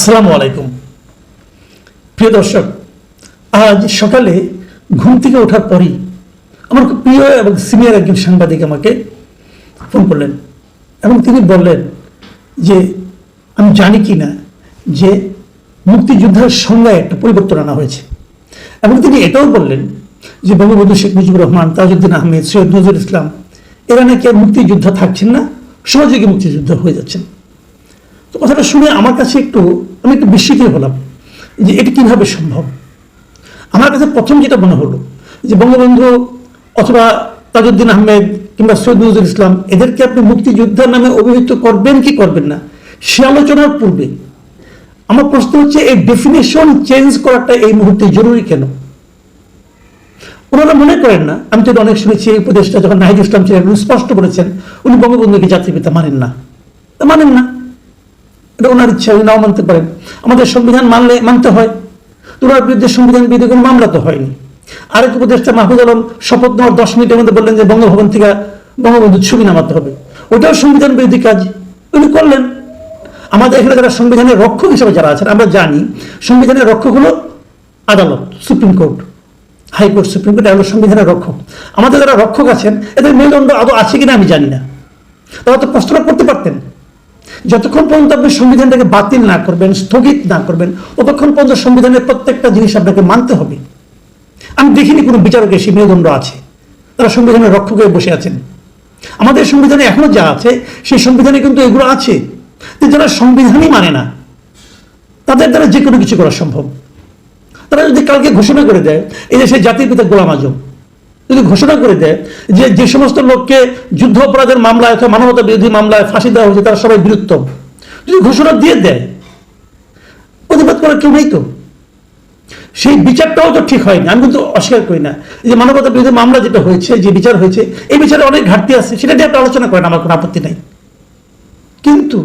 আসসালামু আলাইকুম। প্রিয় দর্শক, আজ সকালে ঘুম থেকে ওঠার পরই আমার খুব প্রিয় এবং সিনিয়র একজন সাংবাদিক আমাকে ফোন করলেন এবং তিনি বললেন যে, আমি জানি কি না যে মুক্তিযুদ্ধের সংজ্ঞায় একটা পরিবর্তন আনা হয়েছে। এবং তিনি এটাও বললেন যে, বঙ্গবন্ধু শেখ মুজিবুর রহমান, তাজউদ্দিন আহমেদ, সৈয়দ নজরুল ইসলাম, এরা নাকি আর মুক্তিযোদ্ধা থাকছেন না? সহযোগী মুক্তিযুদ্ধ হয়ে যাচ্ছেন। তো কথাটা শুনে আমার কাছে একটু, আমি একটু বিস্মিত হলাম যে এটি কীভাবে সম্ভব। আমার কাছে প্রথম যেটা মনে হলো যে বঙ্গবন্ধু অথবা তাজউদ্দিন আহমেদ কিংবা সৈয়দ নজরুল ইসলাম, এদেরকে আপনি মুক্তিযোদ্ধার নামে অভিহিত করবেন কি করবেন না, সে আলোচনার পূর্বে আমার প্রশ্ন হচ্ছে, এই ডেফিনেশন চেঞ্জ করাটা এই মুহূর্তে জরুরি কেন? ওনারা মনে করেন না, আমি তো অনেক শুনেছি, এই উপদেশটা যখন নাহিদ ইসলাম ছিলেন স্পষ্ট বলেছেন, উনি বঙ্গবন্ধুকে জাতির পিতা মানেন না। মানেন না। এটা ওনার ইচ্ছা নাও মানতে পারেন। আমাদের সংবিধান মানলে মানতে হয়। তো ওনার বিরুদ্ধে সংবিধান বিরুদ্ধে কোনো মামলা তো হয়নি। আরেক উপদেষ্টা মাহফুজ আলম শপথ নেওয়ার দশ মিনিটের মধ্যে বললেন যে বঙ্গভবন থেকে বঙ্গবন্ধুর ছবি নামাতে হবে। ওটাও সংবিধান বিরোধী কাজ। উনি করলেন। আমাদের এখানে যারা সংবিধানের রক্ষক হিসেবে যারা আছেন, আমরা জানি সংবিধানের রক্ষক হলো আদালত, supreme court high court supreme court এগুলো সংবিধানের রক্ষক। আমাদের যারা রক্ষক আছেন, এদের মেরুদণ্ড আদৌ আছে কিনা আমি জানি না। তারা তো প্রশ্নটা করতে পারতেন। যতক্ষণ পর্যন্ত আপনি সংবিধানটাকে বাতিল না করবেন, স্থগিত না করবেন, ততক্ষণ পর্যন্ত সংবিধানের প্রত্যেকটা জিনিস আপনাকে মানতে হবে। আমি দেখিনি কোনো বিচারকের সেই মেরুদণ্ড আছে। তারা সংবিধানের রক্ষক হয়ে বসে আছেন। আমাদের সংবিধানে এখনও যা আছে, সেই সংবিধানে কিন্তু এগুলো আছে। যে যারা সংবিধানই মানে না, তাদের দ্বারা যে কোনো কিছু করা সম্ভব। তারা যদি কালকে ঘোষণা করে দেয় এই দেশে জাতির পিতা গোলাম আজম যদি ঘোষণা করে দেয় যে যে সমস্ত লোককে যুদ্ধ অপরাধের মামলায় অথবা মানবতা বিরোধী মামলায় ফাঁসি দেওয়া হয়েছে, তারা সবাই বীরত্তম যদি ঘোষণা দিয়ে দেয়, প্রতিবাদ করার কেউ নেই তো? সেই বিচারটাও তো ঠিক হয়নি, আমি কিন্তু অস্বীকার করি না। যে মানবতা বিরোধী মামলা যেটা হয়েছে, যে বিচার হয়েছে, এই বিচারে অনেক ঘাটতি আছে, সেটা নিয়ে আপনি আলোচনা করেন, আমার কোনো আপত্তি নাই। কিন্তু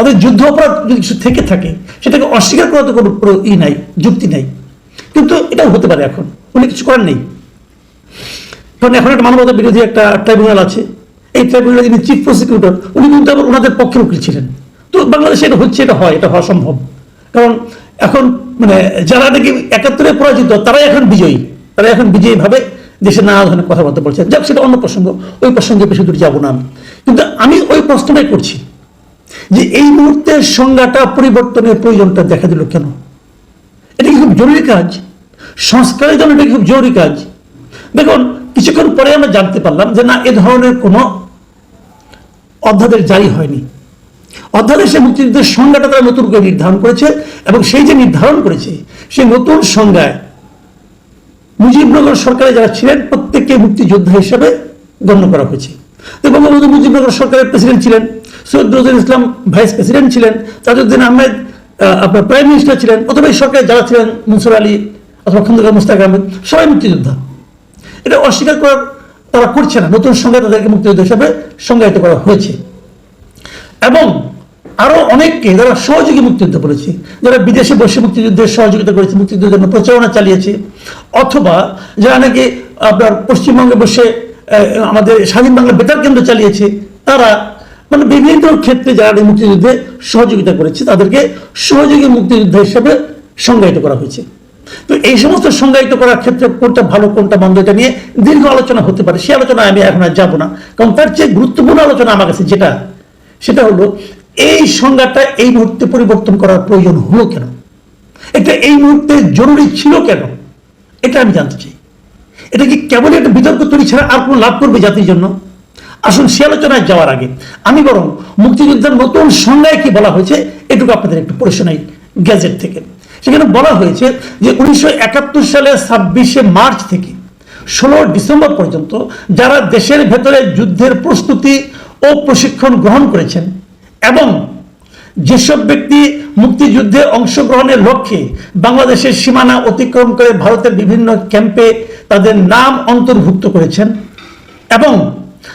ওদের যুদ্ধ অপরাধ যদি কিছু থেকে থাকে, সেটাকে অস্বীকার করার তো কোনো ই নাই, যুক্তি নাই। কিন্তু এটাও হতে পারে এখন, উনি কিছু করার নেই। কারণ এখন একটা মানবতা বিরোধী একটা ট্রাইব্যুনাল আছে। এই ট্রাইব্যুনালে যিনি চিফ প্রসিকিউটর উনি কিন্তু আবার ওনাদের পক্ষে উকিল ছিলেন। তো বাংলাদেশে এটা হচ্ছে, এটা হয়, এটা হওয়া সম্ভব। কারণ এখন মানে যারা নাকি একাত্তরে পরাজিত, তারাই এখন বিজয়ী। তারা এখন বিজয়ী ভাবে দেশে নানা ধরনের কথাবার্তা বলছেন যাক, সেটা অন্য প্রসঙ্গ। ওই প্রসঙ্গে বেশি দূর যাব না আমি। কিন্তু আমি ওই প্রশ্নটাই করছি যে এই মুহূর্তে সংজ্ঞাটা পরিবর্তনের প্রয়োজনটা দেখা দিল কেন? এটা কি খুব জরুরি কাজ? সংস্কারের জন্য এটা খুব জরুরি কাজ? দেখুন কিছুক্ষণ পরে আমরা জানতে পারলাম যে না এ ধরনের কোনো অধ্যাদেশ জারি হয়নি। অধ্যাদেশে মুক্তিযুদ্ধের সংজ্ঞাটা তারা নতুন করে নির্ধারণ করেছে এবং সেই যে নির্ধারণ করেছে সেই নতুন সংজ্ঞায় মুজিবনগর সরকারে যারা ছিলেন প্রত্যেককে মুক্তিযোদ্ধা হিসেবে গণ্য করা হয়েছে। বঙ্গবন্ধু মুজিবনগর সরকারের প্রেসিডেন্ট ছিলেন সৈয়দ নজরুল ইসলাম ভাইস প্রেসিডেন্ট ছিলেন তাজউদ্দিন আহমেদ আহ, আপনার প্রাইম মিনিস্টার ছিলেন অথবা এই সরকারে যারা ছিলেন মনসুর আলী অথবা খন্দকার মুস্তাক আহমেদ সবাই মুক্তিযোদ্ধা। এটা অস্বীকার করার তারা করছে না। নতুন সংজ্ঞা তাদেরকে মুক্তিযোদ্ধা হিসাবে সংজ্ঞায়িত করা হয়েছে। এবং আরও অনেককে যারা সহযোগী মুক্তিযুদ্ধ বলেছে যারা বিদেশে বসে মুক্তিযুদ্ধের সহযোগিতা করেছে, মুক্তিযুদ্ধের জন্য প্রচারণা চালিয়েছে, অথবা যারা নাকি আপনার পশ্চিমবঙ্গে বসে আমাদের স্বাধীন বাংলা বেতার কেন্দ্র চালিয়েছে, তারা মানে বিভিন্ন ক্ষেত্রে যারা মুক্তিযুদ্ধে সহযোগিতা করেছে, তাদেরকে সহযোগী মুক্তিযোদ্ধা হিসেবে সংজ্ঞায়িত করা হয়েছে। তো এই সমস্ত সংজ্ঞায়িত করার ক্ষেত্রে কোনটা ভালো, কোনটা মন্দ, এটা নিয়ে দীর্ঘ আলোচনা হতে পারে। সেই আলোচনায় আমি এখন আর যাব না। কারণ তার চেয়ে গুরুত্বপূর্ণ আলোচনা আমার কাছে যেটা, সেটা হলো, এই সংজ্ঞাটা এই মুহূর্তে পরিবর্তন করার প্রয়োজন হলো কেন? এটা এই মুহূর্তে জরুরি ছিল কেন? এটা আমি জানতে চাই। এটা কি কেবল একটা বিতর্ক তৈরি ছাড়া আর কোনো লাভ করবে জাতির জন্য? আসুন সে আলোচনায় যাওয়ার আগে, আমি বরং মুক্তিযুদ্ধের নতুন সংজ্ঞায় কি বলা হয়েছে, এটুকু আপনাদের একটু পড়ে শোনাই গ্যাজেট থেকে। সেখানে বলা হয়েছে যে উনিশশো সালের ছাব্বিশে মার্চ থেকে ষোলো ডিসেম্বর পর্যন্ত যারা দেশের ভেতরে যুদ্ধের প্রস্তুতি ও প্রশিক্ষণ গ্রহণ করেছেন এবং যেসব ব্যক্তি মুক্তিযুদ্ধে অংশগ্রহণের লক্ষ্যে বাংলাদেশের সীমানা অতিক্রম করে ভারতের বিভিন্ন ক্যাম্পে তাদের নাম অন্তর্ভুক্ত করেছেন এবং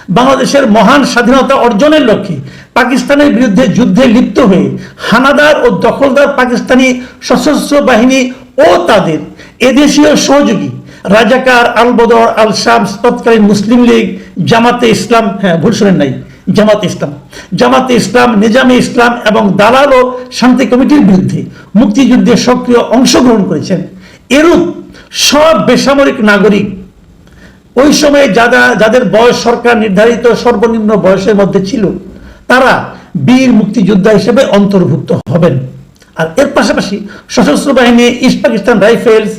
বাংলাদেশের মহান স্বাধীনতা অর্জনের লক্ষ্যে পাকিস্তানের বিরুদ্ধে যুদ্ধে লিপ্ত হয়ে হানাদার ও দখলদার পাকিস্তানি সশস্ত্র বাহিনী ও তাদের এদেশীয় সহযোগী রাজাকার আল বদর আল শামস তৎকালীন মুসলিম লীগ জামাতে ইসলাম হ্যাঁ ভুল শোনেন নাই, জামাত ইসলাম। জামাতে ইসলাম, নিজামে ইসলাম এবং দালাল ও শান্তি কমিটির বিরুদ্ধে মুক্তিযুদ্ধে সক্রিয় অংশগ্রহণ করেছেন। এরূপ সব বেসামরিক নাগরিক ওই সময়ে যারা যাদের বয়স সরকার নির্ধারিত সর্বনিম্ন বয়সের মধ্যে ছিল, তারা বীর মুক্তিযোদ্ধা হিসেবে অন্তর্ভুক্ত হবেন। আর এর পাশাপাশি সশস্ত্র বাহিনী, ইস্ট পাকিস্তান রাইফেলস,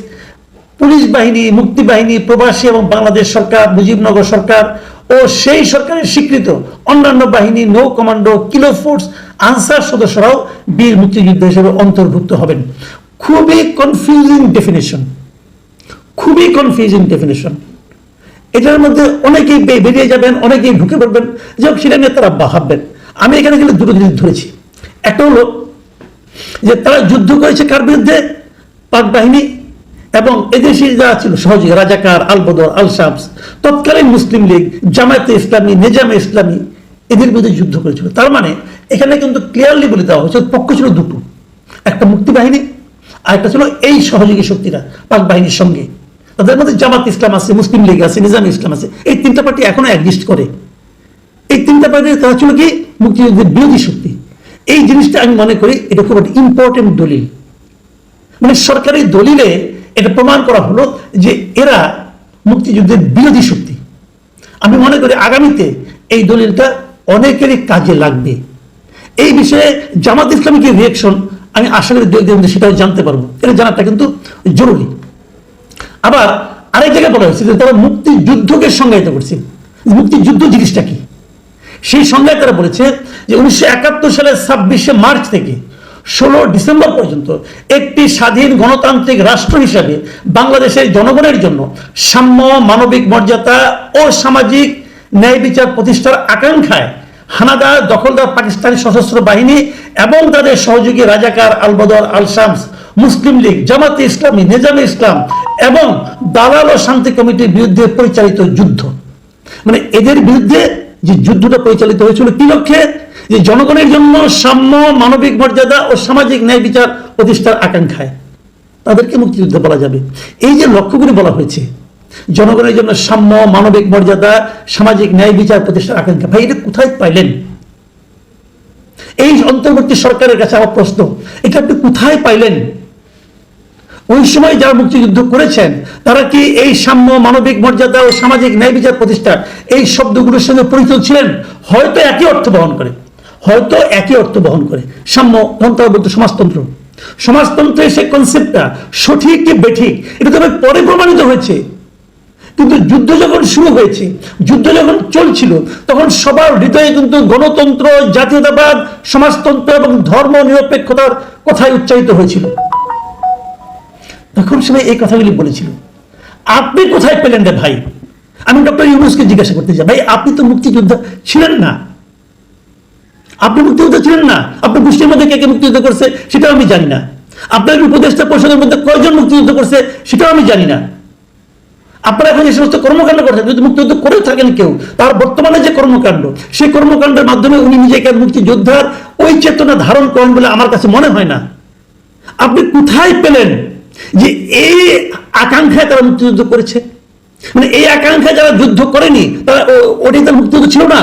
পুলিশ বাহিনী, মুক্তি বাহিনী, প্রবাসী এবং বাংলাদেশ সরকার, মুজিবনগর সরকার ও সেই সরকারের স্বীকৃত অন্যান্য বাহিনী, নৌ কমান্ডো, কিলো ফোর্স, আনসার সদস্যরাও বীর মুক্তিযুদ্ধ হিসেবে অন্তর্ভুক্ত হবেন। খুবই কনফিউজিং ডেফিনেশন খুবই কনফিউজিং ডেফিনেশন এটার মধ্যে অনেকেই বেরিয়ে যাবেন, অনেকেই ঢুকে পড়বেন। যাই হোক, সেটা নিয়ে তারা ভাববেন। আমি এখানে গেলে দুটো জিনিস ধরেছি। একটা হলো যে তারা যুদ্ধ করেছে কার বিরুদ্ধে? পাক বাহিনী এবং এদেশে যারা ছিল সহযোগী রাজাকার আল বদর আল শামস তৎকালীন মুসলিম লীগ, জামায়াতে ইসলামী, নিজামে ইসলামী, এদের বিরুদ্ধে যুদ্ধ করেছিল। তার মানে এখানে কিন্তু ক্লিয়ারলি বলে দেওয়া হয়েছে, পক্ষ ছিল দুটো। একটা মুক্তি বাহিনী আর একটা ছিল এই সহযোগী শক্তিরা, পাক বাহিনীর সঙ্গে। তাদের মধ্যে জামাত ইসলাম আছে, মুসলিম লীগ আছে, নিজাম ইসলাম আছে। এই তিনটা পার্টি এখনও এক্সিস্ট করে। এই তিনটা পার্টি তারা ছিল কি? মুক্তিযুদ্ধের বিরোধী শক্তি। এই জিনিসটা আমি মনে করি এটা খুব একটা ইম্পর্টেন্ট দলিল। মানে সরকারি দলিলে এটা প্রমাণ করা হলো যে এরা মুক্তিযুদ্ধের বিরোধী শক্তি। আমি মনে করি আগামীতে এই দলিলটা অনেকেরই কাজে লাগবে। এই বিষয়ে জামাত ইসলামিকের রিয়েকশন আমি আশা করি সেটাও জানতে পারব। এটা জানাটা কিন্তু জরুরি। আবার আরেক জায়গায় বলা হয়েছে যে তারা মুক্তিযুদ্ধকে সংজ্ঞায়িত করছে। মুক্তিযুদ্ধ জিনিসটা কি? সেই সংজ্ঞায় তারা বলেছে যে উনিশশো একাত্তর সালের ছাব্বিশে মার্চ থেকে ষোলো ডিসেম্বর পর্যন্ত একটি স্বাধীন গণতান্ত্রিক রাষ্ট্র হিসাবে বাংলাদেশের জনগণের জন্য সাম্য, মানবিক মর্যাদা ও সামাজিক ন্যায় বিচার প্রতিষ্ঠার আকাঙ্ক্ষায় হানাদার, দখলদার পাকিস্তানি সশস্ত্র বাহিনী এবং তাদের সহযোগী রাজাকার আল বদর আল শামস মুসলিম লীগ, জামাতে ইসলামী, নিজামে ইসলাম এবং দালাল ও শান্তি কমিটির বিরুদ্ধে পরিচালিত যুদ্ধ। মানে এদের বিরুদ্ধে যে যুদ্ধটা পরিচালিত হয়েছিল কি লক্ষ্যে? যে জনগণের জন্য সাম্য, মানবিক মর্যাদা ও সামাজিক ন্যায় বিচার প্রতিষ্ঠার আকাঙ্ক্ষায়। তাদেরকে মুক্তিযুদ্ধ বলা যাবে। এই যে লক্ষ্যগুলি বলা হয়েছে জনগণের জন্য সাম্য, মানবিক মর্যাদা, সামাজিক ন্যায় বিচার প্রতিষ্ঠার আকাঙ্ক্ষা ভাই, এটা কোথায় পাইলেন? এই অন্তর্বর্তী সরকারের কাছে আমার প্রশ্ন, এটা আপনি কোথায় পাইলেন? ওই সময় যারা মুক্তিযুদ্ধ করেছেন, তারা কি এই সাম্য, মানবিক মর্যাদা ও সামাজিক ন্যায় বিচার প্রতিষ্ঠা এই শব্দগুলোর সঙ্গে পরিচিত ছিলেন? হয়তো একই অর্থ বহন করে, হয়তো একই অর্থ বহন করে। সাম্য তারা সমাজতন্ত্র। সমাজতন্ত্রের সেই কনসেপ্টটা সঠিক কি বেঠিক, এটা তবে পরে প্রমাণিত হয়েছে। কিন্তু যুদ্ধ যখন শুরু হয়েছে, যুদ্ধ যখন চলছিল, তখন সবার হৃদয়ে কিন্তু গণতন্ত্র, জাতীয়তাবাদ, সমাজতন্ত্র এবং ধর্ম নিরপেক্ষতার কথাই উচ্চারিত হয়েছিল। তখন সবাই এই কথাগুলি বলেছিল। আপনি কোথায় পেলেন রে ভাই? আমি ডক্টর ইউনুসকে জিজ্ঞাসা করতে চাই, ভাই, আপনি তো মুক্তিযোদ্ধা ছিলেন না। আপনি মুক্তিযোদ্ধা ছিলেন না? আপনার গোষ্ঠীর মধ্যে কে কে মুক্তিযুদ্ধ করছে, সেটাও আমি জানি না। আপনার উপদেষ্টা পরিষদের মধ্যে কয়জন মুক্তিযুদ্ধ করছে, সেটাও আমি জানি না। আপনারা এখন যে সমস্ত কর্মকাণ্ড করছেন, যদি মুক্তিযুদ্ধ করে থাকেন কেউ, তার বর্তমানে যে কর্মকাণ্ড, সেই কর্মকাণ্ডের মাধ্যমে উনি নিজেকে মুক্তিযোদ্ধার ওই চেতনা ধারণ করেন বলে আমার কাছে মনে হয় না। আপনি কোথায় পেলেন যে এই আকাঙ্ক্ষায় তারা মুক্তিযুদ্ধ করেছে? মানে এই আকাঙ্ক্ষায় যারা যুদ্ধ করেনি, তারা ওটাই তার মুক্তিযুদ্ধ ছিল না?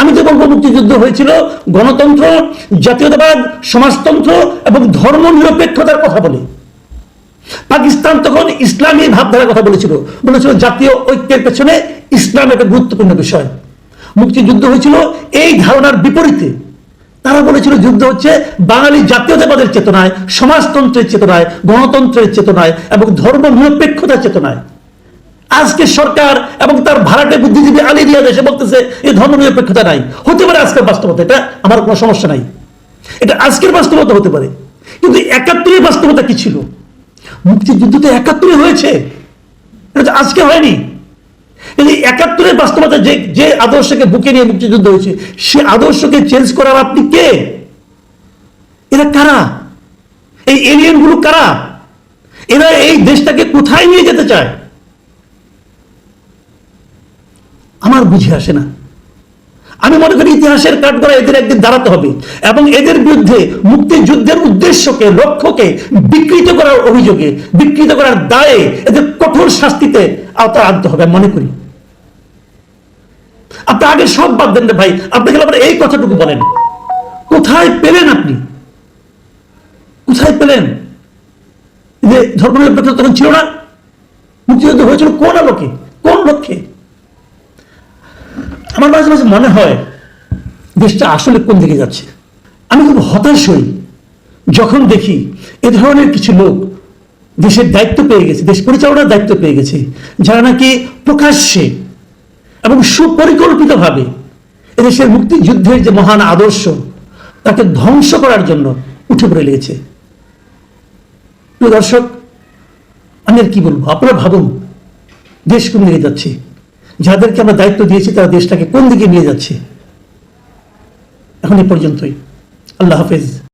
আমি তো বলব মুক্তিযুদ্ধ হয়েছিল গণতন্ত্র, জাতীয়তাবাদ, সমাজতন্ত্র এবং ধর্ম নিরপেক্ষতার কথা বলে। পাকিস্তান তখন ইসলামী ভাবধারার কথা বলেছিল। বলেছিল জাতীয় ঐক্যের পেছনে ইসলাম একটা গুরুত্বপূর্ণ বিষয়। মুক্তিযুদ্ধ হয়েছিল, এই ধারণার বিপরীতে। তারা বলেছিল যুদ্ধ হচ্ছে বাঙালি জাতীয়তাবাদের চেতনায়, সমাজতন্ত্রের চেতনায়, গণতন্ত্রের চেতনায় এবং ধর্ম নিরপেক্ষতার চেতনায়। আজকে সরকার এবং তার ভাড়াটে বুদ্ধিজীবী আলী রিয়াদ এসে বলতেছে এই ধর্ম নিরপেক্ষতা নাই। হতে পারে আজকের বাস্তবতা, এটা আমার কোনো সমস্যা নাই। এটা আজকের বাস্তবতা হতে পারে। কিন্তু একাত্তরের বাস্তবতা কি ছিল? মুক্তিযুদ্ধ তো একাত্তরে হয়েছে। এটা আজকে হয়নি। কিন্তু একাত্তরের বাস্তবতা যে যে আদর্শকে বুকে নিয়ে মুক্তিযুদ্ধ হয়েছে, সে আদর্শকে চেঞ্জ করার আপনি কে? এরা কারা? এই এলিয়েনগুলো কারা? এরা এই দেশটাকে কোথায় নিয়ে যেতে চায়? আমার বুঝে আসে না। আমি মনে করি ইতিহাসের কাঠগড়া এদের একদিন দাঁড়াতে হবে। এবং এদের বিরুদ্ধে মুক্তিযুদ্ধের উদ্দেশ্যকে, লক্ষ্যকে বিকৃত করার অভিযোগে, বিকৃত করার দায়ে এদের কঠোর শাস্তিতে আওতা আনতে হবে মনে করি। আপনি আগে সব বাদ দেন ভাই, আপনি গেলে আবার এই কথাটুকু বলেন। কোথায় পেলেন আপনি? কোথায় পেলেন? যে ধর্মনিরপেক্ষ তখন ছিল না। মুক্তিযুদ্ধ হয়েছিল কোন আলোকে? কোন লক্ষ্যে? আমার মাঝে মাঝে মনে হয় দেশটা আসলে কোন দিকে যাচ্ছে। আমি খুব হতাশ হই যখন দেখি এ ধরনের কিছু লোক দেশের দায়িত্ব পেয়ে গেছে, দেশ পরিচালনার দায়িত্ব পেয়ে গেছে, যারা নাকি প্রকাশ্যে এবং সুপরিকল্পিতভাবে এদেশের মুক্তিযুদ্ধের যে মহান আদর্শ, তাকে ধ্বংস করার জন্য উঠে পড়ে লেগেছে। প্রিয় দর্শক, আমি আর কি বলব? আপনারা ভাবুন, দেশ কোন দিকে যাচ্ছে? যাদেরকে আমরা দায়িত্ব দিয়েছি, তারা দেশটাকে কোন দিকে নিয়ে যাচ্ছে? এখন এই পর্যন্তই। আল্লাহ হাফেজ।